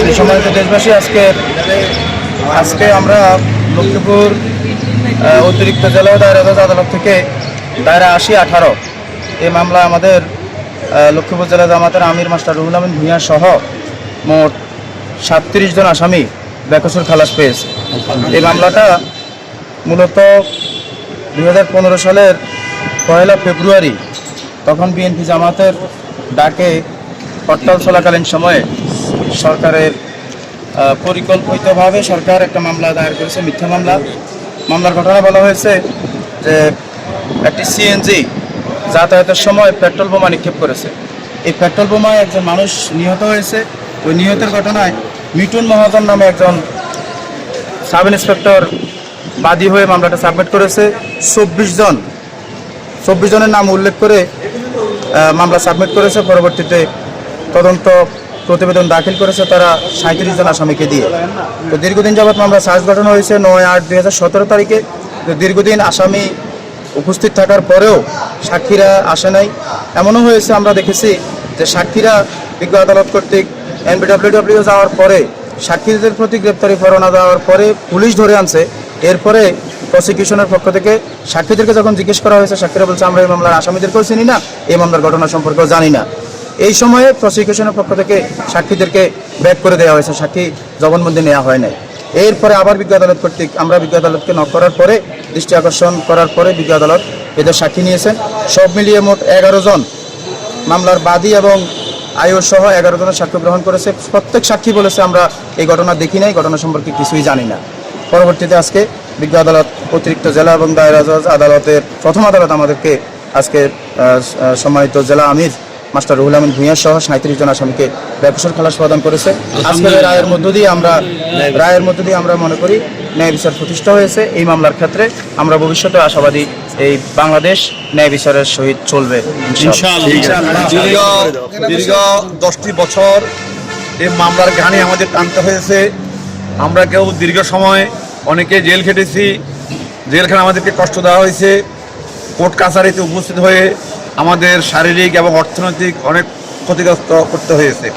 এই সময়তে দেশবাসী আজকে আজকে আমরা লক্ষ্মীপুর অতিরিক্ত জেলা দায়রা জজ আদালত থেকে দায়রা আশি আঠারো। এই মামলা আমাদের লক্ষ্মীপুর জেলা জামাতের আমির মাস্টার রুহুল আমিন ভূঁইয়া সহ মোট সাতত্রিশ জন আসামি বেকসুর খালাস পেয়েছে। এই মামলাটা মূলত দু হাজার পনেরো সালের পয়লা ফেব্রুয়ারি, তখন বিএনপি জামাতের ডাকে হরতাল চলাকালীন সময়ে সরকারের পরিকল্পিতভাবে সরকার একটা মামলা দায়ের করেছে, মিথ্যা মামলা। মামলার ঘটনা বলা হয়েছে যে একটি সিএনজি যাতায়াতের সময় পেট্রোল বোমা নিক্ষেপ করেছে। এই পেট্রোল বোমায় একজন মানুষ নিহত হয়েছে। ওই নিহতের ঘটনায় মিটুন মহাজন নামে একজন সাব ইন্সপেক্টর বাদী হয়ে মামলাটা সাবমিট করেছে। চব্বিশ জন, চব্বিশ জনের নাম উল্লেখ করে মামলা সাবমিট করেছে। পরবর্তীতে তদন্ত প্রতিবেদন দাখিল করেছে তারা সাঁত্রিশ জন আসামিকে দিয়ে। তো দীর্ঘদিন যাবৎ মামলা সার্চ গঠন হয়েছে নয় আট দুই তারিখে। তো দীর্ঘদিন আসামি উপস্থিত থাকার পরেও সাক্ষীরা আসে নাই। এমনও হয়েছে, আমরা দেখেছি যে সাক্ষীরা বিজ্ঞ আদালত কর্তৃক এনবিডব্লিউডব্লিউ যাওয়ার পরে, সাক্ষীদের প্রতি গ্রেপ্তারি পরোয়ানা দেওয়ার পরে পুলিশ ধরে আনছে। এরপরে প্রসিকিউশনের পক্ষ থেকে সাক্ষীদেরকে যখন জিজ্ঞেস করা হয়েছে, সাক্ষীরা বলছে, আমরা এই মামলার আসামিদেরকেও চিনি না, এই মামলার ঘটনা সম্পর্কেও জানি না। এই সময়ে প্রসিকিউশনের পক্ষ থেকে সাক্ষীদেরকে ব্যাক করে দেওয়া হয়েছে। সাক্ষী জবানবন্দি নেওয়া হয় নাই। এরপরে আবার বিজ্ঞ আদালত কর্তৃক, আমরা বিজ্ঞ আদালতকে নক করার পরে, দৃষ্টি আকর্ষণ করার পরে বিজ্ঞ আদালত এদের সাক্ষী নিয়েছেন। সব মিলিয়ে মোট এগারো জন। মামলার বাদী এবং আয়ু সহ এগারো জনের সাক্ষ্য গ্রহণ করেছে। প্রত্যেক সাক্ষী বলেছে, আমরা এই ঘটনা দেখি নাই, ঘটনা সম্পর্কে কিছুই জানি না। পরবর্তীতে আজকে বিজ্ঞ আদালত, অতিরিক্ত জেলা এবং দায়রা জজ আদালতের প্রথম আদালত আমাদেরকে আজকে সম্মানিত জেলা আমির মাস্টার রুহুল আমিন ভূঁইয়া সহ সাঁত্রিশ জন আসামিকে ব্যবসার খালাস প্রদান করেছে। আজকের রায়ের মধ্য দিয়ে আমরা রায়ের মধ্য দিয়ে আমরা মনে করি ন্যায় বিচার প্রতিষ্ঠা হয়েছে। এই মামলার ক্ষেত্রে আমরা ভবিষ্যতে আশাবাদী এই বাংলাদেশ ন্যায় বিচারের সহিত চলবে। দীর্ঘ দীর্ঘ দশটি বছর এই মামলার ঘানি আমাদের টানতে হয়েছে। আমরা কেউ দীর্ঘ সময় অনেকে জেল খেটেছি। জেলখানে আমাদেরকে কষ্ট দেওয়া হয়েছে। কোর্ট কাছারিতে উপস্থিত হয়ে আমাদের শারীরিক এবং অর্থনৈতিক অনেক ক্ষতিগ্রস্ত করতে হয়েছে।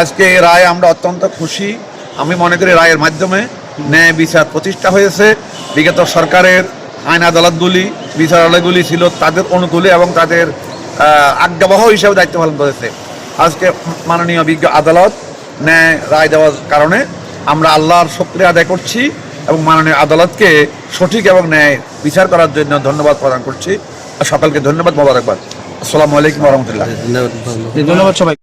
আজকে এই রায় আমরা অত্যন্ত খুশি। আমি মনে করি রায়ের মাধ্যমে ন্যায় বিচার প্রতিষ্ঠা হয়েছে। বিগত সরকারের আইন আদালতগুলি, বিচারালয়গুলি ছিল তাদের অনুকূলে এবং তাদের আজ্ঞাবহ হিসেবে দায়িত্ব পালন করেছে। আজকে মাননীয় বিজ্ঞ আদালত ন্যায় রায় দেওয়ার কারণে আমরা আল্লাহর শুক্রিয়া আদায় করছি এবং মাননীয় আদালতকে সঠিক এবং ন্যায় বিচার করার জন্য ধন্যবাদ প্রদান করছি। সকলকে ধন্যবাদ মোবারকবাদ। আসসালামু আলাইকুম রহমতুল্লাহ। ধন্যবাদ সবাই।